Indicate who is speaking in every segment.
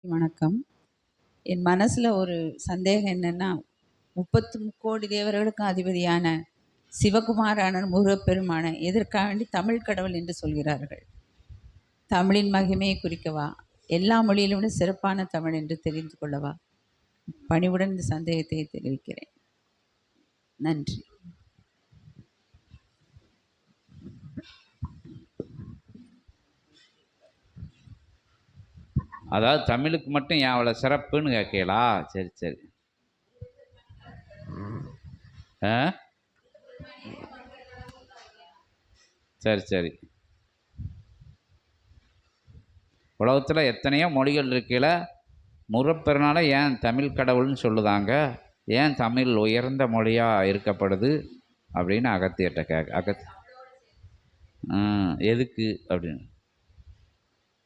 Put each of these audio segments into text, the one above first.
Speaker 1: வணக்கம். என் மனசில் ஒரு சந்தேகம் என்னென்னா முப்பத்து முக்கோடி தேவர்களுக்கும் அதிபதியான சிவகுமாரான முருகப்பெருமான எதற்காக வேண்டி தமிழ் கடவுள் என்று சொல்கிறார்கள்? தமிழின் மகிமையை குறிக்கவா? எல்லா மொழியிலும் விட சிறப்பான தமிழ் என்று தெரிந்து கொள்ளவா? பணிவுடன் இந்த சந்தேகத்தை தெரிவிக்கிறேன். நன்றி.
Speaker 2: அதாவது தமிழுக்கு மட்டும் ஏன் அவ்வளோ சிறப்புன்னு கேட்கலா? சரி சரி. ஆ? சரி சரி. உலகத்தில் எத்தனையோ மொழிகள் இருக்கையில முறப்பெருனால ஏன் தமிழ் கடவுள்னு சொல்லுதாங்க? ஏன் தமிழ் உயர்ந்த மொழியாக இருக்கப்படுது அப்படின்னு அகத்தியட்ட கே அகத் எதுக்கு அப்படின்னு.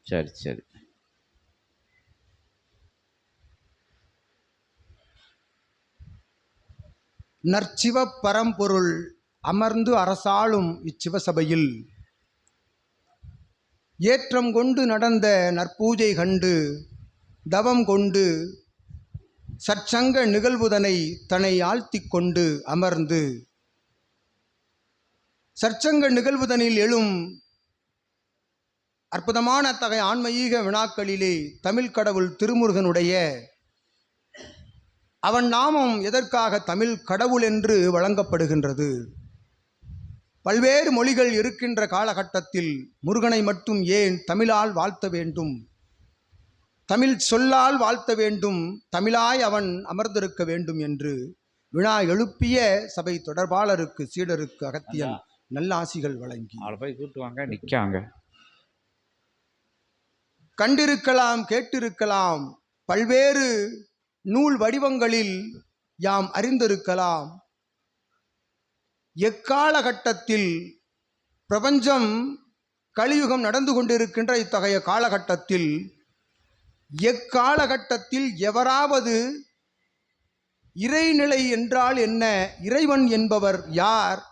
Speaker 2: சரி சரி.
Speaker 3: நற்சிவ பரம்பொருள் அமர்ந்து அரசாளும் இச்சிவசபையில். ஏற்றம் கொண்டு நடந்த நற்பூஜை கண்டு தவம் கொண்டு சற்சங்க நிகழ்வுதனை தன்னை ஆழ்த்தி கொண்டு அமர்ந்து. சற்சங்க நிகழ்வுதனில் எழும் அற்புதமான தகை ஆன்மீக வினாக்களிலே தமிழ் கடவுள் திருமுருகனுடைய அவன் நாமம் எதற்காக தமிழ் கடவுள் என்று வழங்கப்படுகின்றது? பல்வேறு மொழிகள் இருக்கின்ற காலகட்டத்தில் முருகனை மட்டும் ஏன் தமிழால் வாழ்த்த வேண்டும்? தமிழ் சொல்லால் வாழ்த்த வேண்டும் தமிழாய் அவன் அமர்ந்திருக்க வேண்டும் என்று வினா எழுப்பிய சபை தொடர்பாளருக்கு சீடருக்கு அகத்தியன் நல்ல ஆசிகள் வழங்கி.
Speaker 2: போய் கூட்டுவாங்க நிற்காங்க
Speaker 3: கண்டிருக்கலாம் கேட்டிருக்கலாம் பல்வேறு நூல் வடிவங்களில் யாம் அறிந்திருக்கலாம். எக்காலகட்டத்தில் பிரபஞ்சம் கலியுகம் நடந்து கொண்டிருக்கின்ற இத்தகைய காலகட்டத்தில் எக்காலகட்டத்தில் எவராவது இறைநிலை என்றால் என்ன? இறைவன் என்பவர் யார்?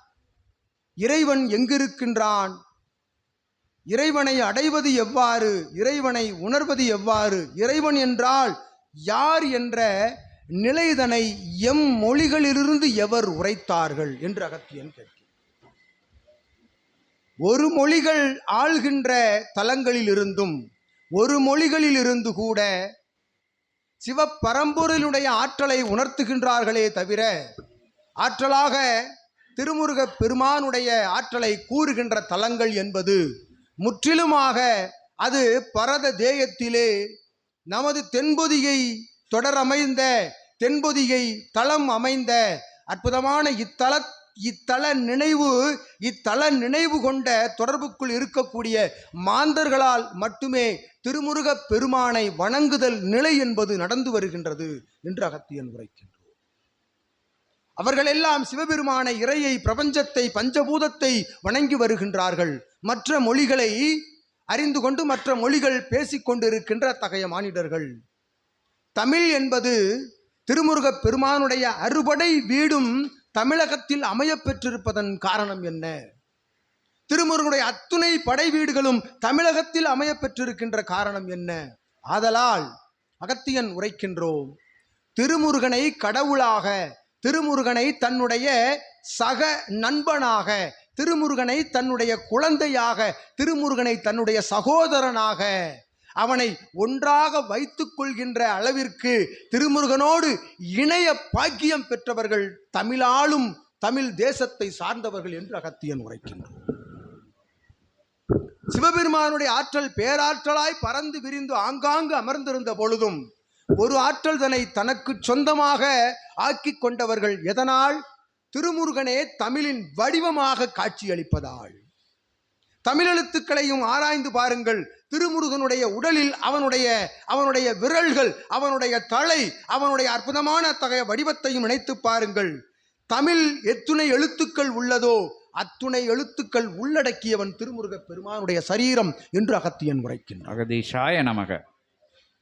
Speaker 3: இறைவன் எங்கிருக்கின்றான்? இறைவனை அடைவது எவ்வாறு? இறைவனை உணர்வது எவ்வாறு? இறைவன் என்றால் யார் என்ற நிலைதனை எம் மொழிகளிலிருந்து எவர் உரைத்தார்கள் என்று அகத்தியன் கேட்கிறார் ஒரு மொழிகள் ஆள்கின்ற தலங்களிலிருந்தும் ஒரு மொழிகளிலிருந்து கூட சிவப்பரம்பொருளுடைய ஆற்றலை உணர்த்துகின்றார்களே தவிர ஆற்றலாக திருமுருகப் பெருமானுடைய ஆற்றலை கூறுகின்ற தலங்கள் என்பது முற்றிலுமாக அது பரத தேயத்திலே நமது தென்பொதிகை தொடர் அமைந்த தென்பொதிகை தளம் அமைந்த அற்புதமான இத்தல இத்தல நினைவு இத்தல நினைவு கொண்ட தொடர்புக்குள் இருக்கக்கூடிய மாந்தர்களால் மட்டுமே திருமுருகப் பெருமானை வணங்குதல் நிலை என்பது நடந்து வருகின்றது என்று அகத்தியன் உரைக்கின்றோம் அவர்கள் எல்லாம் சிவபெருமானை இறையை பிரபஞ்சத்தை பஞ்சபூதத்தை வணங்கி வருகின்றார்கள். மற்ற மொழிகளை அறிந்து கொண்டு மற்ற மொழிகள் பேசிக்கொண்டிருக்கின்ற தகைய மானிடர்கள். தமிழ் என்பது திருமுருகப் பெருமானுடைய அறுபடை வீடும் தமிழகத்தில் அமையப்பெற்றிருப்பதன் காரணம் என்ன? திருமுருகனுடைய அத்துணை படை வீடுகளும் தமிழகத்தில் அமையப்பெற்றிருக்கின்ற காரணம் என்ன? ஆதலால் அகத்தியன் உரைக்கின்றோம். திருமுருகனை கடவுளாக திருமுருகனை தன்னுடைய சக நண்பனாக திருமுருகனை தன்னுடைய குழந்தையாக திருமுருகனை தன்னுடைய சகோதரனாக அவனை ஒன்றாக வைத்து கொள்கின்ற அளவிற்கு திருமுருகனோடு இணைய பாக்கியம் பெற்றவர்கள் தமிழாலும் தமிழ் தேசத்தை சார்ந்தவர்கள் என்று அகத்தியன் உரைக்கின்றார் சிவபெருமானுடைய ஆற்றல் பேராற்றலாய் பறந்து விரிந்து ஆங்காங்கு அமர்ந்திருந்த பொழுதும் ஒரு ஆற்றல் தன்னை தனக்கு சொந்தமாக ஆக்கிக் கொண்டவர்கள் எதனால்? திருமுருகனே தமிழின் வடிவமாக காட்சியளிப்பதால் தமிழெழுத்துக்களையும் ஆராய்ந்து பாருங்கள். திருமுருகனுடைய உடலில் அவனுடைய அவனுடைய விரல்கள் அவனுடைய தலை அவனுடைய அற்புதமான அத்தகைய வடிவத்தையும் நினைத்து பாருங்கள். தமிழ் எத்துணை எழுத்துக்கள் உள்ளதோ அத்துணை எழுத்துக்கள் உள்ளடக்கியவன் திருமுருகப் பெருமானுடைய சரீரம் என்று அகத்தியன் உரைக்கின்றான்.
Speaker 2: அகதீஷாய நமக.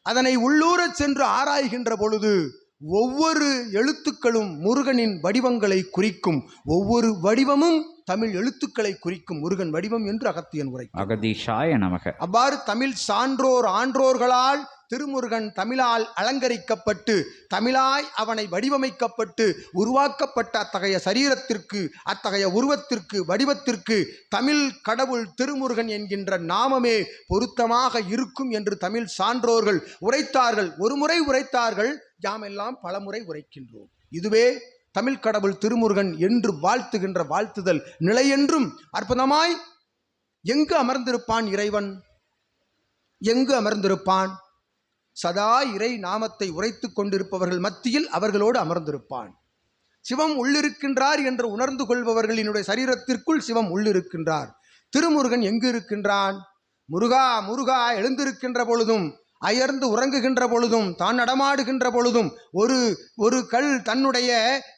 Speaker 3: அதனை உள்ளூரச் சென்று ஆராய்கின்ற பொழுது ஒவ்வொரு எழுத்துக்களும் முருகனின் வடிவங்களை குறிக்கும். ஒவ்வொரு வடிவமும் தமிழ் எழுத்துக்களை குறிக்கும். முருகன் வடிவம் என்று அகத்தியன் உரை
Speaker 2: அகதீஷாய நமக.
Speaker 3: அவ்வாறு தமிழ் சான்றோர் ஆன்றோர்களால் திருமுருகன் தமிழால் அலங்கரிக்கப்பட்டு தமிழாய் அவனை வடிவமைக்கப்பட்டு உருவாக்கப்பட்ட அத்தகைய சரீரத்திற்கு அத்தகைய உருவத்திற்கு வடிவத்திற்கு தமிழ் கடவுள் திருமுருகன் என்கின்ற நாமமே பொருத்தமாக இருக்கும் என்று தமிழ் சான்றோர்கள் உரைத்தார்கள். ஒருமுறை உரைத்தார்கள் யாமெல்லாம் பலமுறை உரைக்கின்றோம். இதுவே தமிழ் கடவுள் திருமுருகன் என்று வாழ்த்துகின்ற வாழ்த்துதல். நிலையென்றும் அற்புதமாய் எங்கு அமர்ந்திருப்பான் இறைவன்? எங்கு அமர்ந்திருப்பான்? சதா இறை நாமத்தை உரைத்துக் கொண்டிருப்பவர்கள் மத்தியில் அவர்களோடு அமர்ந்திருப்பான். சிவம் உள்ளிருக்கின்றார் என்று உணர்ந்து கொள்பவர்களினுடைய சரீரத்திற்குள் சிவம் உள்ளிருக்கின்றார். திருமுருகன் எங்கு இருக்கின்றான் முருகா முருகா எழுந்திருக்கின்ற பொழுதும் அயர்ந்து உறங்குகின்ற பொழுதும் தான் நடமாடுகின்ற பொழுதும் ஒரு ஒரு கல் தன்னுடைய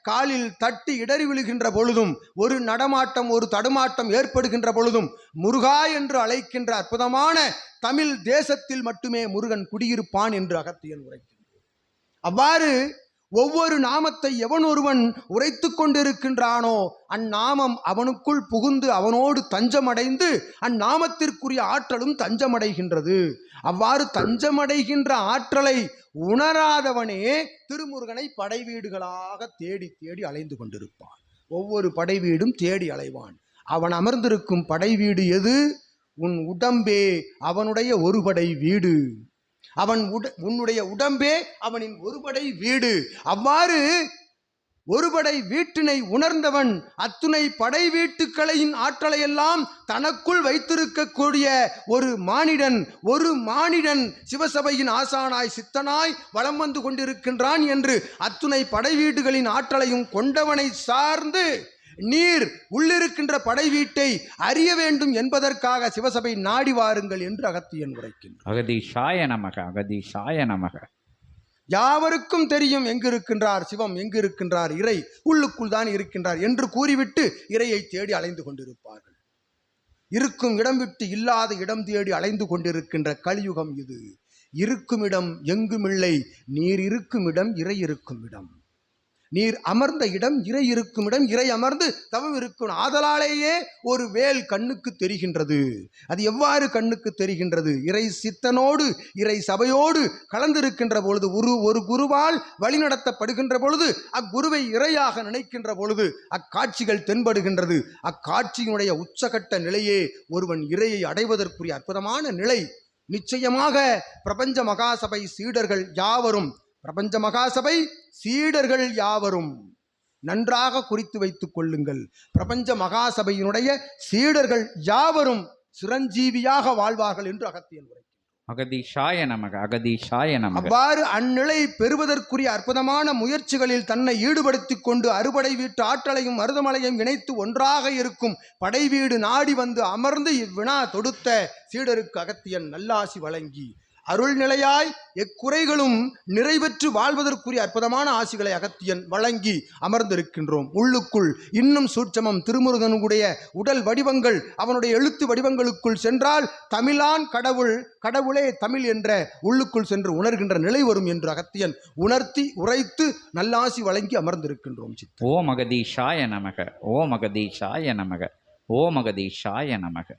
Speaker 3: காலில் தட்டி இடறி விழுகின்ற பொழுதும் ஒரு நடமாட்டம் ஒரு தடுமாட்டம் ஏற்படுகின்ற பொழுதும் முருகா என்று அழைக்கின்ற அற்புதமான தமிழ் தேசத்தில் மட்டுமே முருகன் குடியிருப்பான் என்று அகத்தியன் உரைக்கின்றார். அவ்வாறு ஒவ்வொரு நாமத்தை எவன் ஒருவன் உரைத்து கொண்டிருக்கின்றானோ அந்நாமம் அவனுக்குள் புகுந்து அவனோடு தஞ்சமடைந்து அந்நாமத்திற்குரிய ஆற்றலும் தஞ்சமடைகின்றது. அவ்வாறு தஞ்சமடைகின்ற ஆற்றலை உணராதவனே திருமுருகனை படைவீடுகளாக தேடி தேடி அலைந்து கொண்டிருப்பான். ஒவ்வொரு படைவீடும் தேடி அலைவான். அவன் அமர்ந்திருக்கும் படைவீடு எது? உன் உடம்பே அவனுடைய ஒரு படை வீடு அவன் உட உன்னுடைய உடம்பே அவனின் ஒருபடை வீடு. அவ்வாறு ஒருபடை வீட்டினை உணர்ந்தவன் அத்துணை படை வீட்டுக்களையின் ஆற்றலையெல்லாம் தனக்குள் வைத்திருக்கக்கூடிய ஒரு மானிடன் ஒரு மானிடன் சிவசபையின் ஆசானாய் சித்தனாய் வலம் வந்து கொண்டிருக்கின்றான் என்று அத்துணை படை வீடுகளின் ஆற்றலையும் கொண்டவனை சார்ந்து நீர் உள்ளிருக்கின்ற படை வீட்டை அறிய வேண்டும் என்பதற்காக சிவசபை நாடி வாருங்கள் என்று அகத்தியன் உரைக்கின்றான்.
Speaker 2: அகதீஷாய நமக அகதீஷாய நமக.
Speaker 3: யாவருக்கும் தெரியும் எங்கு இருக்கின்றார் சிவம் எங்கு இருக்கின்றார் இறை உள்ளுக்குள் தான் இருக்கின்றார் என்று கூறிவிட்டு இறையை தேடி அலைந்து கொண்டிருப்பார்கள். இருக்கும் இடம் விட்டு இல்லாத இடம் தேடி அலைந்து கொண்டிருக்கின்ற கலியுகம் இது. இருக்கும் இடம் எங்குமில்லை நீர் இருக்கும் இடம் இறை இருக்கும் இடம் நீர் அமர்ந்த இடம் இறை இருக்கும் இடம் இறை அமர்ந்து தவம் இருக்கும். ஆதலாலேயே ஒரு வேல் கண்ணுக்கு தெரிகின்றது. அது எவ்வாறு கண்ணுக்கு தெரிகின்றது? இறை சித்தனோடு இறை சபையோடு கலந்திருக்கின்ற பொழுது ஒரு ஒரு குருவால் வழிநடத்தப்படுகின்ற பொழுது அக்குருவை இறையாக நினைக்கின்ற பொழுது அக்காட்சிகள் தென்படுகின்றது. அக்காட்சியினுடைய உச்சகட்ட நிலையே ஒருவன் இறையை அடைவதற்குரிய அற்புதமான நிலை. நிச்சயமாக பிரபஞ்ச மகாசபை சீடர்கள் யாவரும் பிரபஞ்ச மகாசபை சீடர்கள் யாவரும்? நன்றாக குறித்து வைத்துக் கொள்ளுங்கள். பிரபஞ்ச மகாசபையினுடைய சீடர்கள் யாவரும் சிரஞ்சீவியாக வாழ்வார்கள் என்று அகத்தியன் உரை
Speaker 2: அகதீஷாய நமக அகதீஷாய நமக.
Speaker 3: அவ்வாறு அந்நிலை பெறுவதற்குரிய அற்புதமான முயற்சிகளில் தன்னை ஈடுபடுத்திக் கொண்டு அறுபடை வீட்டு ஆற்றலையும் மருதமலையும் இணைத்து ஒன்றாக இருக்கும் படை வீடு நாடி வந்து அமர்ந்து இவ்வினா தொடுத்த சீடருக்கு அகத்தியன் நல்லாசி வழங்கி அருள் நிலையாய் எக்குறைகளும் நிறைவேற்று வாழ்வதற்குரிய அற்புதமான ஆசிகளை அகத்தியன் வழங்கி அமர்ந்திருக்கின்றோம். உள்ளுக்குள் இன்னும் சூட்சமம் திருமுருகனுடைய உடல் வடிவங்கள் அவனுடைய எழுத்து வடிவங்களுக்குள் சென்றால் தமிழான் கடவுள் கடவுளே தமிழ் என்ற உள்ளுக்குள் சென்று உணர்கின்ற நிலை வரும் என்று அகத்தியன் உணர்த்தி உரைத்து நல்லாசி வழங்கி அமர்ந்திருக்கின்றோம் சித்த
Speaker 2: ஓம் நமக ஓ மகதீஷாய நமக ஓ மகதீஷாய நமக.